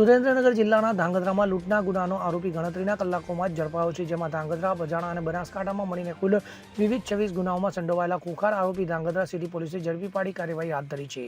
સુરેન્દ્રનગર જિલ્લાના ધાંગધ્રામાં લૂંટના ગુનાનો આરોપી ગણતરીના કલાકોમાં જ ઝડપાયો છે, જેમાં ધાંગધ્રા, બજાણા અને બનાસકાંઠામાં મળીને કુલ વિવિધ છવ્વીસ ગુનાઓમાં સંડોવાયેલા કુખાર આરોપી ધાંગધ્રા સિટી પોલીસે ઝડપી પાડી કાર્યવાહી હાથ ધરી છે.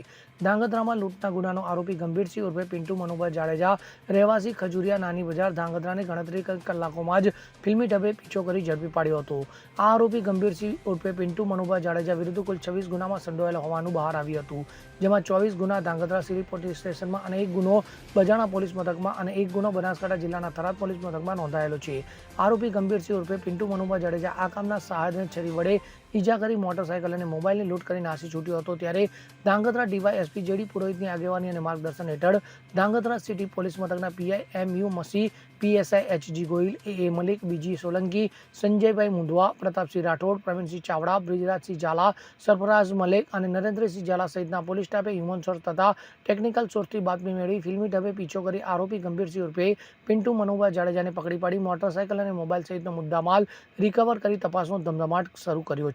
ધાંગધ્રામાં લૂંટના ગુનાનો આરોપી ગંભીરસિંહ ઉર્ફે પિન્ટુ મનુભાઈ જાડેજા, રહેવાસી ખજુરિયા નાની બજાર ધાંગધ્રાની ગણતરી કલાકોમાં જ ફિલ્મી ઢબે પીછો કરી ઝડપી પાડ્યો હતો. આ આરોપી ગંભીરસિંહ ઉર્ફે પિન્ટુ મનુભાઈ જાડેજા વિરુદ્ધ કુલ છવ્વીસ ગુનામાં સંડોવાયેલા હોવાનું બહાર આવ્યું હતું, જેમાં ચોવીસ ગુના ધાંગધ્રા સિટી પોલીસ સ્ટેશનમાં અને એક ગુનો બજાણા પોલીસ મથકમાં અને એક ગુનો બનાસકાંઠા જિલ્લાના થરાદ પોલીસ મથકમાં નોંધાયેલો છે. આરોપી ગંભીરસિંહ ઉર્ફે પિન્ટુ મનુભા જાડેજા આ કામના સહાયને છરી વડે ઈજા કરી મોટરસાયકલ અને મોબાઈલને લૂંટ કરી નાસી છૂટ્યો હતો. ત્યારે ધાંગધ્રા ડીવાય એસપી જેડી પુરોહિતની આગેવાની અને માર્ગદર્શન હેઠળ ધાંગધ્રા સિટી પોલીસ મથકના PI M U મસી PSI HG Gohil, A Malik, BG Solanki, સંજયભાઈ મુંધવા, પ્રતાપસિંહ રાઠોડ, પ્રવીણસિંહ ચાવડા, બ્રિજરાજસિંહ ઝાલા સરફરાજ મલેક અને નરેન્દ્રસિંહ ઝાલા સહિતના પોલીસ સ્ટાફે હ્યુમન સોર્સ તથા ટેકનિકલ સોર્સથી બાતમી મેળવી ફિલ્મી ઢબે પીછો કરી આરોપી ગંભીરસિંહ ઉર્ફે પિન્ટુ મનુભાઈ જાડેજાને પકડી પાડી. મોટરસાયકલ અને મોબાઈલ સહિતનો મુદ્દામાલ રિકવર કરી તપાસનો ધમધમાટ શરૂ કર્યો